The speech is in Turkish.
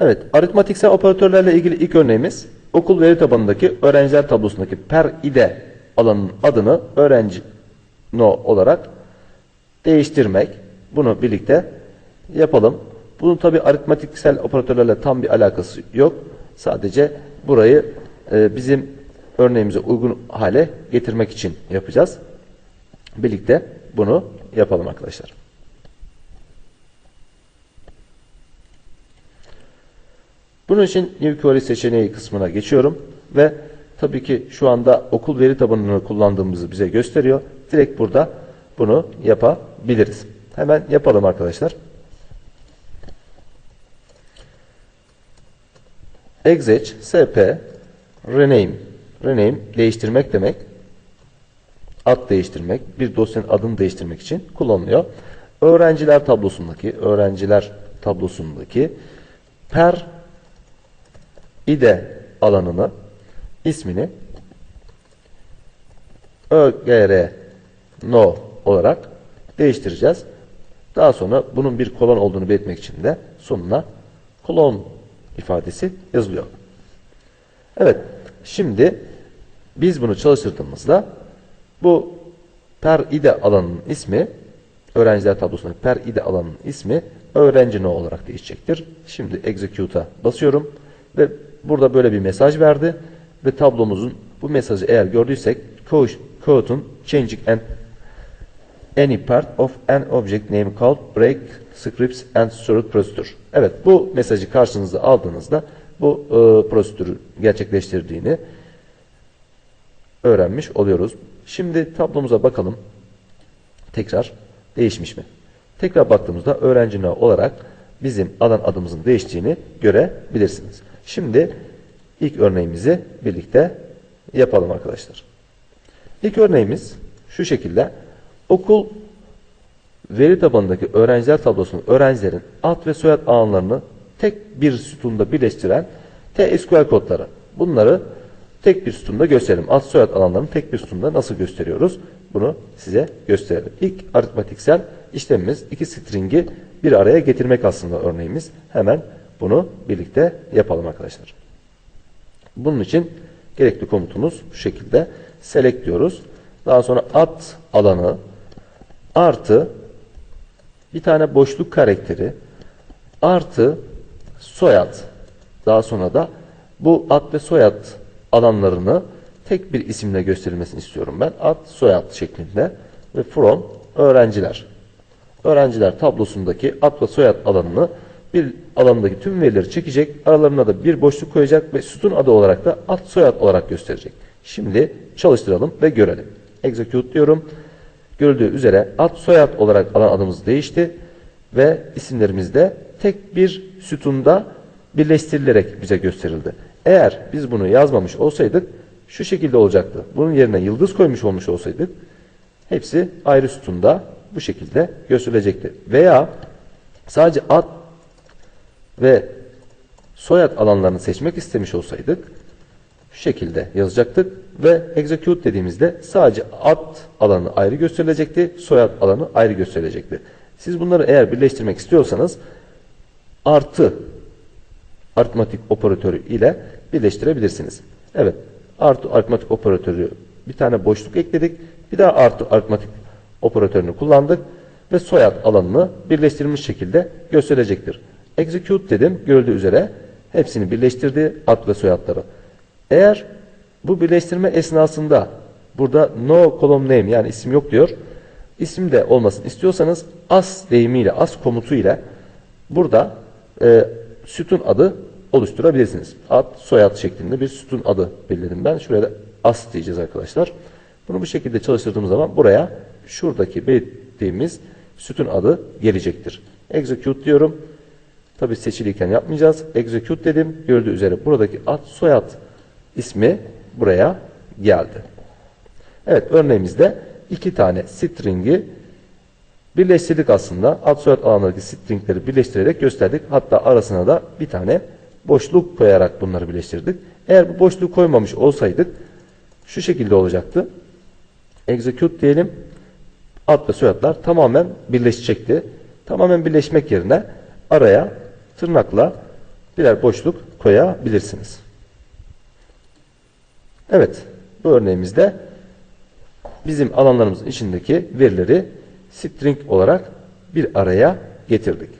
Evet, aritmatiksel operatörlerle ilgili ilk örneğimiz okul veri tabanındaki öğrenciler tablosundaki per ide alanın adını öğrenci no olarak değiştirmek. Bunu birlikte yapalım. Bunun tabi aritmatiksel operatörlerle tam bir alakası yok. Sadece burayı e, bizim örneğimize uygun hale getirmek için yapacağız. Birlikte bunu yapalım arkadaşlar. Bunun için New Query seçeneği kısmına geçiyorum ve tabii ki şu anda okul veri tabanını kullandığımızı bize gösteriyor. Direkt burada bunu yapabiliriz. Hemen yapalım arkadaşlar. Exec sp rename rename değiştirmek demek. Ad değiştirmek, bir dosyanın adını değiştirmek için kullanılıyor. Öğrenciler tablosundaki öğrenciler tablosundaki per ide alanını ismini ögr no olarak değiştireceğiz. Daha sonra bunun bir kolon olduğunu belirtmek için de sonuna kolon ifadesi yazılıyor. Evet. Şimdi biz bunu çalıştırdığımızda bu per ide alanının ismi öğrenciler tablosundaki per ide alanının ismi öğrenci no olarak değişecektir. Şimdi execute'a basıyorum ve burada böyle bir mesaj verdi ve tablomuzun bu mesajı eğer gördüysek code'un changing and any part of an object name called break scripts and stored procedure. Evet bu mesajı karşınıza aldığınızda bu e, prosedürü gerçekleştirdiğini öğrenmiş oluyoruz. Şimdi tablomuza bakalım. Tekrar değişmiş mi? Tekrar baktığımızda öğrenci olarak bizim alan adımızın değiştiğini görebilirsiniz. Şimdi ilk örneğimizi birlikte yapalım arkadaşlar. İlk örneğimiz şu şekilde. Okul veri tabanındaki öğrenciler tablosunun öğrencilerin ad ve soyad alanlarını tek bir sütunda birleştiren TSQL kodları. Bunları tek bir sütunda gösterelim. Ad soyad alanlarını tek bir sütunda nasıl gösteriyoruz? Bunu size gösterelim. İlk aritmatiksel işlemimiz iki stringi bir araya getirmek aslında örneğimiz. Hemen bunu birlikte yapalım arkadaşlar. Bunun için gerekli komutumuz bu şekilde select diyoruz. Daha sonra ad alanı artı bir tane boşluk karakteri artı soyad. Daha sonra da bu ad ve soyad alanlarını tek bir isimle gösterilmesini istiyorum ben. Ad, soyad şeklinde ve from öğrenciler. Öğrenciler tablosundaki ad ve soyad alanını bir alandaki tüm verileri çekecek. Aralarına da bir boşluk koyacak ve sütun adı olarak da ad soyad olarak gösterecek. Şimdi çalıştıralım ve görelim. Execute diyorum. Görüldüğü üzere ad soyad olarak alan adımız değişti ve isimlerimiz de tek bir sütunda birleştirilerek bize gösterildi. Eğer biz bunu yazmamış olsaydık şu şekilde olacaktı. Bunun yerine yıldız koymuş olmuş olsaydık hepsi ayrı sütunda bu şekilde gösterilecekti. Veya sadece ad ve soyad alanlarını seçmek istemiş olsaydık şu şekilde yazacaktık ve execute dediğimizde sadece ad alanı ayrı gösterilecekti, soyad alanı ayrı gösterilecekti. Siz bunları eğer birleştirmek istiyorsanız artı aritmatik operatörü ile birleştirebilirsiniz. Evet, artı aritmatik operatörü bir tane boşluk ekledik. Bir daha artı aritmatik operatörünü kullandık ve soyad alanını birleştirilmiş şekilde gösterecektir. Execute dedim. Görüldüğü üzere hepsini birleştirdi ad ve soyadları. Eğer bu birleştirme esnasında burada no column name yani isim yok diyor. İsim de olmasın istiyorsanız as deyimiyle, as komutu ile burada e, sütun adı oluşturabilirsiniz. Ad, soyad şeklinde bir sütun adı belirledim ben. Şuraya da as diyeceğiz arkadaşlar. Bunu bu şekilde çalıştırdığımız zaman buraya şuradaki belirttiğimiz sütun adı gelecektir. Execute diyorum. Tabi seçiliyken yapmayacağız. Execute dedim. Gördüğü üzere buradaki ad soyad ismi buraya geldi. Evet örneğimizde iki tane string'i birleştirdik aslında. Ad soyad alanındaki stringleri birleştirerek gösterdik. Hatta arasına da bir tane boşluk koyarak bunları birleştirdik. Eğer bu boşluğu koymamış olsaydık şu şekilde olacaktı. Execute diyelim. Ad ve soyadlar tamamen birleşecekti. Tamamen birleşmek yerine araya tırnakla birer boşluk koyabilirsiniz. Evet, bu örneğimizde bizim alanlarımızın içindeki verileri string olarak bir araya getirdik.